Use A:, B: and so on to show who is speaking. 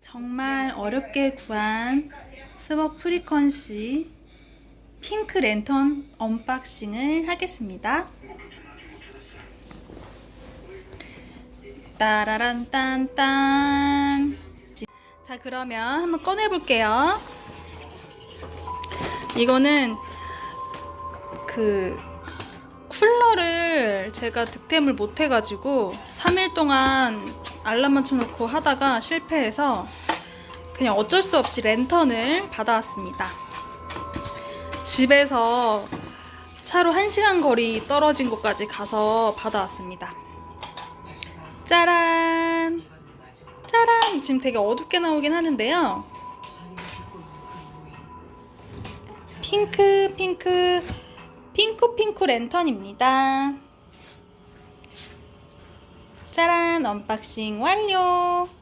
A: 정말 어렵게 구한 스벅 프리퀀시 핑크 랜턴 언박싱을 하겠습니다. 따라란 딴딴 자 그러면 한번 꺼내 볼게요. 이거는 그 쿨러를 제가 득템을 못 해가지고 3일 동안 알람 맞춰놓고 하다가 실패해서 그냥 어쩔 수 없이 랜턴을 받아왔습니다. 집에서 차로 1시간 거리 떨어진 곳까지 가서 받아왔습니다. 짜란! 짜란! 지금 되게 어둡게 나오긴 하는데요. 핑크, 핑크, 핑크, 핑크 랜턴입니다. 짜란! 언박싱 완료!